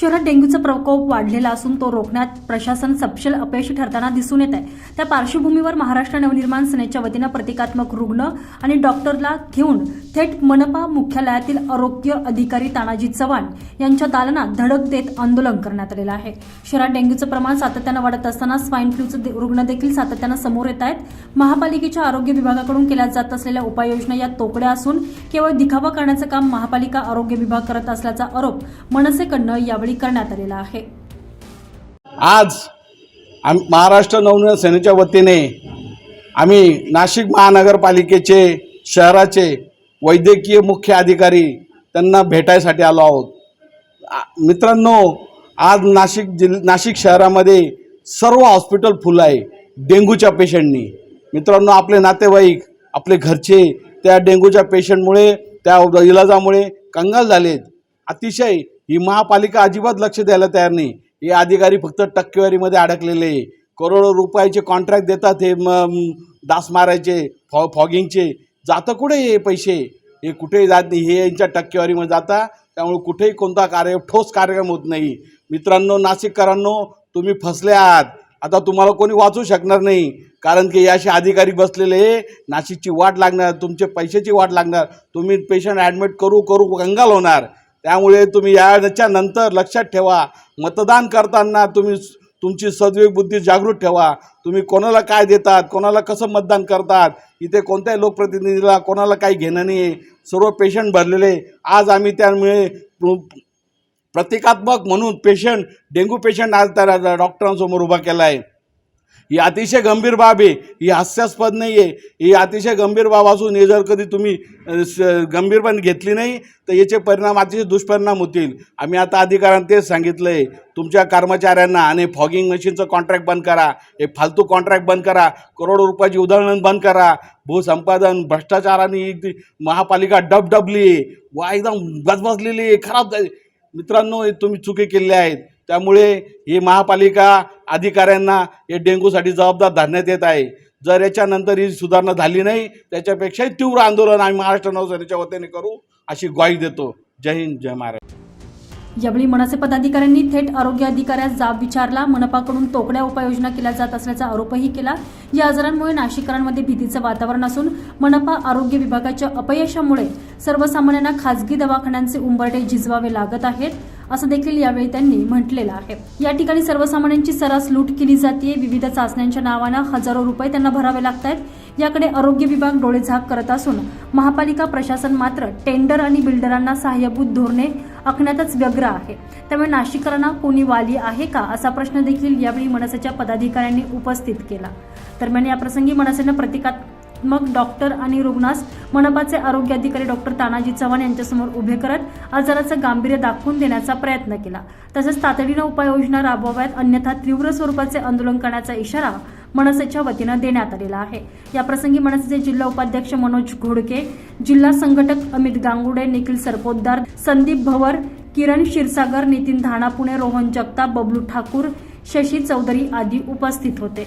शहरात डेंग्यूचा प्रकोप वाढलेला असून तो रोखण्यात प्रशासन सपशेल अपयशी ठरताना दिसून येत आहे त्या पार्श्वभूमीवर महाराष्ट्र नवनिर्माण सेनेच्या वतीनं प्रतिकात्मक रुग्ण आणि डॉक्टरला घेऊन थेट मनपा मुख्यालयातील आरोग्य अधिकारी तानाजी चव्हाण यांच्या दालनात धडक देत आंदोलन करण्यात आलेलं आहे. शहरात डेंग्यूचं प्रमाण सातत्यानं वाढत असताना स्वाईन फ्लूचे रुग्ण देखील सातत्यानं समोर येत आहेत. महापालिकेच्या आरोग्य विभागाकडून केल्या जात असलेल्या उपाययोजना या तोकड्या असून केवळ दिखावा करण्याचं काम महापालिका आरोग्य विभाग करत असल्याचा आरोप मनसेकडनं यावेळी करण्यात आलेला आहे. आज आम महाराष्ट्र नवनिर्माण सेनेच्या वतीने आम्ही नाशिक महानगरपालिकेचे शहराचे वैद्यकीय मुख्य अधिकारी त्यांना भेटायसाठी आलो आहोत. मित्रांनो आज नाशिक जिल नाशिक शहरामध्ये सर्व हॉस्पिटल फुल आहे डेंग्यूच्या पेशंटनी. मित्रांनो आपले नातेवाईक आपले घरचे त्या डेंग्यूच्या पेशंटमुळे त्या इलाजामुळे कंगाल झालेत. अतिशय ही महापालिका अजिबात लक्ष द्यायला तयार नाही. हे अधिकारी फक्त टक्केवारीमध्ये अडकलेले आहे. करोडो रुपयाचे कॉन्ट्रॅक्ट देतात हे मग डास मारायचे फॉ फॉगिंगचे. जातं कुठे हे पैसे? हे कुठेही जात नाही. हे यांच्या टक्केवारीमध्ये जाता. त्यामुळे कुठेही कोणता कार्य ठोस कार्यक्रम होत नाही. मित्रांनो नाशिककरांनो तुम्ही फसले आहात. आता तुम्हाला कोणी वाचू शकणार नाही. कारण की याशी अधिकारी बसलेले आहे, नाशिकची वाट लागणार तुमचे पैशाची वाट लागणार. तुम्ही पेशंट ॲडमिट करू करू कंगाल होणार. त्यामुळे तुम्ही याच्या नंतर लक्षात ठेवा. मतदान करताना तुम्ही तुमची सद्विवेक बुद्धी जागृत ठेवा. तुम्ही कोणाला काय देतात कोणाला कसं मतदान करतात इथे कोणत्याही लोकप्रतिनिधीला कोणाला काही घेणं नाही आहे सर्व पेशंट भरलेले. आज आम्ही त्यामुळे प्रतिकात्मक म्हणून पेशंट डेंग्यू पेशंट आज त्या डॉक्टरांसमोर उभा केला आहे ही अतिशय गंभीर बाब आहे. ही हास्यास्पद नाही आहे ही अतिशय गंभीर बाब असून हे जर कधी तुम्ही गंभीरपणे घेतली नाही तर याचे परिणाम अतिशय दुष्परिणाम होतील. आम्ही आता अधिकाऱ्यांना तेच सांगितलं आहे तुमच्या कर्मचाऱ्यांना आणि फॉगिंग मशीनचं कॉन्ट्रॅक्ट बंद करा. हे फालतू कॉन्ट्रॅक्ट बंद करा. करोडो रुपयाची उधळण बंद करा. भूसंपादन भ्रष्टाचाराने ती महापालिका डबडबली. आहे वा एकदम गजबजलेली आहे. खराब झाली. मित्रांनो तुम्ही चुकी केलेल्या आहेत. त्यामुळे ही महापालिका अधिकाऱ्यांना हे डेंग्यूसाठी जबाबदार धरण्यात येत आहे. जर याच्यानंतर ही सुधारणा झाली नाही त्याच्यापेक्षाही तीव्र आंदोलन आम्ही महाराष्ट्र नवसेनेच्या वतीने करू अशी ग्वाही देतो. जय हिंद जय महाराष्ट्र. यावेळी मनसे पदाधिकाऱ्यांनी थेट आरोग्य अधिकाऱ्यास जाब विचारला. मनपाकडून तोकड्या उपाययोजना केल्या जात असल्याचा आरोपही केला. या आजारांमुळे नाशिककरांमध्ये भीतीचं वातावरण असून मनपा आरोग्य विभागाच्या अपयशामुळे सर्वसामान्यांना खासगी दवाखान्यांचे उंबरटे झिजवावे लागत आहेत. असं देखील यावेळी त्यांनी म्हटलेलं आहे. या ठिकाणी सर्वसामान्यांची सरास लूट केली जाते विविध चाचण्यांच्या नावानं हजारो रुपये त्यांना भरावे लागत आहेत याकडे आरोग्य विभाग डोळेझाक करत असून महापालिका प्रशासन मात्र टेंडर आणि बिल्डरांना सहाय्यभूत धोरणे आखण्यातच व्यग्र आहे. त्यामुळे नाशिकरांना कोणी वाली आहे का असा प्रश्न देखील यावेळी मनसेच्या पदाधिकाऱ्यांनी उपस्थित केला. दरम्यान याप्रसंगी मनसेनं मग डॉक्टर आणि रुग्णास मनपाचे आरोग्य अधिकारी डॉक्टर तानाजी चव्हाण यांच्यासमोर उभे करत आजाराचं गांभीर्य दाखवून देण्याचा प्रयत्न केला. तसंच तातडीनं उपाययोजना राबवाव्यात अन्यथा तीव्र स्वरूपाचे आंदोलन करण्याचा इशारा मनसेच्या वतीनं देण्यात आलेला आहे. याप्रसंगी मनसेचे जिल्हा उपाध्यक्ष मनोज घोडके जिल्हा संघटक अमित गांगुडे निखिल सरपोतदार संदीप भवर किरण क्षीरसागर नितीन धाणा पुणे रोहन जगताप बबलू ठाकूर शशी चौधरी आदी उपस्थित होते.